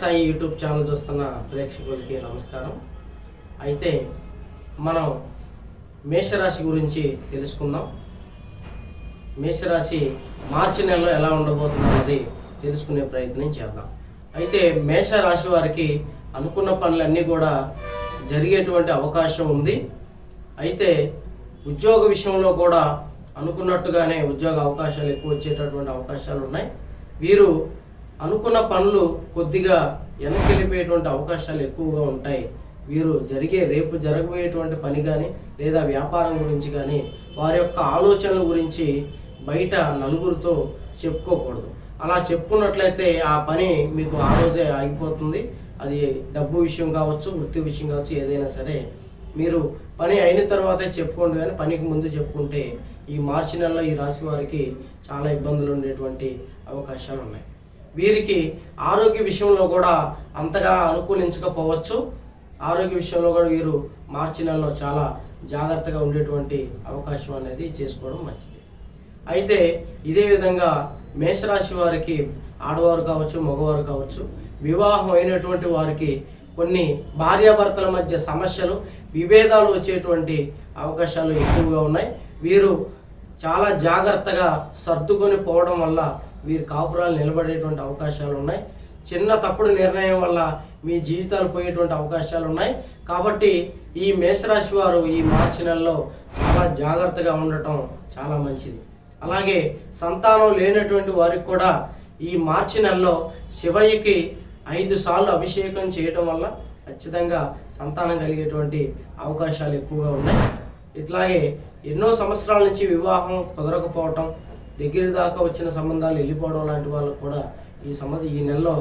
Sai YouTube channel చూస్తున్న ప్రేక్షకులకి నమస్కారం. అయితే మనం మేషరాశి గురించి తెలుసుకుందాం. మేషరాశి మార్చి నెలలో ఎలా ఉండబోతుంది అన్నది తెలుసుకునే ప్రయత్నం చేద్దాం. అయితే మేషరాశి వారికి అనుకున్న పనులన్నీ కూడా జరిగేటువంటి అవకాశం ఉంది. అయితే ఉద్యోగ విషయంలో కూడా అనుకున్నట్టుగానే ఉద్యోగ అవకాశాలు ఎక్కువ వచ్చేటటువంటి అవకాశాలు ఉన్నాయి. వీరు అనుకున్న పనులు కొద్దిగా వెనక్కి వెళ్ళిపోయేటువంటి అవకాశాలు ఎక్కువగా ఉంటాయి. వీరు జరిగే రేపు జరగబోయేటువంటి పని కానీ లేదా వ్యాపారం గురించి కానీ వారి యొక్క ఆలోచనల గురించి బయట నలుగురితో చెప్పుకోకూడదు. అలా చెప్పుకున్నట్లయితే ఆ పని మీకు ఆ రోజే ఆగిపోతుంది. అది డబ్బు విషయం కావచ్చు వృత్తి విషయం కావచ్చు ఏదైనా సరే. మీరు పని అయిన తర్వాతే చెప్పుకోండి కానీ పనికి ముందు చెప్పుకుంటే ఈ మార్చి నెలలో ఈ రాశి వారికి చాలా ఇబ్బందులు ఉండేటువంటి అవకాశాలు ఉన్నాయి. వీరికి ఆరోగ్య విషయంలో కూడా అంతగా అనుకూలించకపోవచ్చు. ఆరోగ్య విషయంలో కూడా వీరు మార్చి నెలలో చాలా జాగ్రత్తగా ఉండేటువంటి అవకాశం అనేది చేసుకోవడం మంచిది. అయితే ఇదే విధంగా మేషరాశి వారికి ఆడవారు కావచ్చు మగవారు కావచ్చు వివాహం అయినటువంటి వారికి కొన్ని భార్యాభర్తల మధ్య సమస్యలు విభేదాలు వచ్చేటువంటి అవకాశాలు ఎక్కువగా ఉన్నాయి. వీరు చాలా జాగ్రత్తగా సర్దుకొని పోవడం వల్ల వీరి కాపురాలు నిలబడేటువంటి అవకాశాలు ఉన్నాయి. చిన్న తప్పుడు నిర్ణయం వల్ల మీ జీవితాలు పోయేటువంటి అవకాశాలు ఉన్నాయి. కాబట్టి ఈ మేషరాశి వారు ఈ మార్చి నెలలో చాలా జాగ్రత్తగా ఉండటం చాలా మంచిది. అలాగే సంతానం లేనటువంటి వారికి కూడా ఈ మార్చి నెలలో శివయ్యకి ఐదు సార్లు అభిషేకం చేయడం వల్ల ఖచ్చితంగా సంతానం కలిగేటువంటి అవకాశాలు ఎక్కువగా ఉన్నాయి. ఇట్లాగే ఎన్నో సంవత్సరాల నుంచి వివాహం కుదరకపోవటం దగ్గర దాకా వచ్చిన సంబంధాలు వెళ్ళిపోవడం లాంటి వాళ్ళకు కూడా ఈ సంబంధం ఈ నెలలో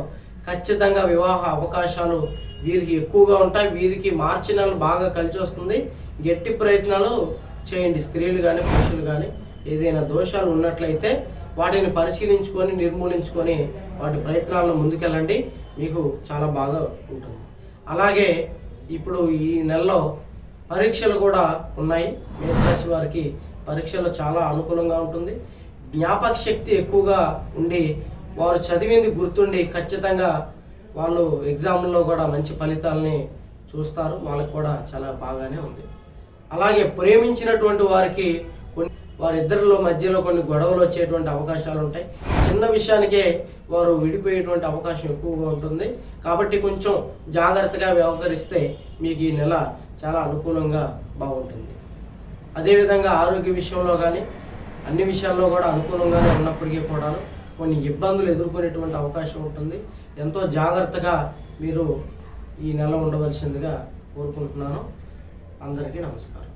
ఖచ్చితంగా వివాహ అవకాశాలు వీరికి ఎక్కువగా ఉంటాయి. వీరికి మార్చి నెల బాగా కలిసి వస్తుంది. గట్టి ప్రయత్నాలు చేయండి. స్త్రీలు కానీ పురుషులు కానీ ఏదైనా దోషాలు ఉన్నట్లయితే వాటిని పరిశీలించుకొని నిర్మూలించుకొని వాటి ప్రయత్నాలను ముందుకెళ్ళండి. మీకు చాలా బాగా ఉంటుంది. అలాగే ఇప్పుడు ఈ నెలలో పరీక్షలు కూడా ఉన్నాయి. మేషరాశి వారికి పరీక్షలు చాలా అనుకూలంగా ఉంటుంది. జ్ఞాపక శక్తి ఎక్కువగా ఉండి వారు చదివింది గుర్తుండి ఖచ్చితంగా వాళ్ళు ఎగ్జామ్లో కూడా మంచి ఫలితాలని చూస్తారు. వాళ్ళకి కూడా చాలా బాగానే ఉంది. అలాగే ప్రేమించినటువంటి వారికి కొన్ని వారిద్దరిలో మధ్యలో కొన్ని గొడవలు వచ్చేటువంటి అవకాశాలు ఉంటాయి. చిన్న విషయానికే వారు విడిపోయేటువంటి అవకాశం ఎక్కువగా ఉంటుంది. కాబట్టి కొంచెం జాగ్రత్తగా వ్యవహరిస్తే మీకు ఈ నెల చాలా అనుకూలంగా బాగుంటుంది. అదేవిధంగా ఆరోగ్య విషయంలో కానీ అన్ని విషయాల్లో కూడా అనుకూలంగానే ఉన్నప్పటికీ కూడా కొన్ని ఇబ్బందులు ఎదుర్కొనేటువంటి అవకాశం ఉంటుంది. ఎంతో జాగ్రత్తగా మీరు ఈ నెల ఉండవలసిందిగా కోరుకుంటున్నాను. అందరికీ నమస్కారం.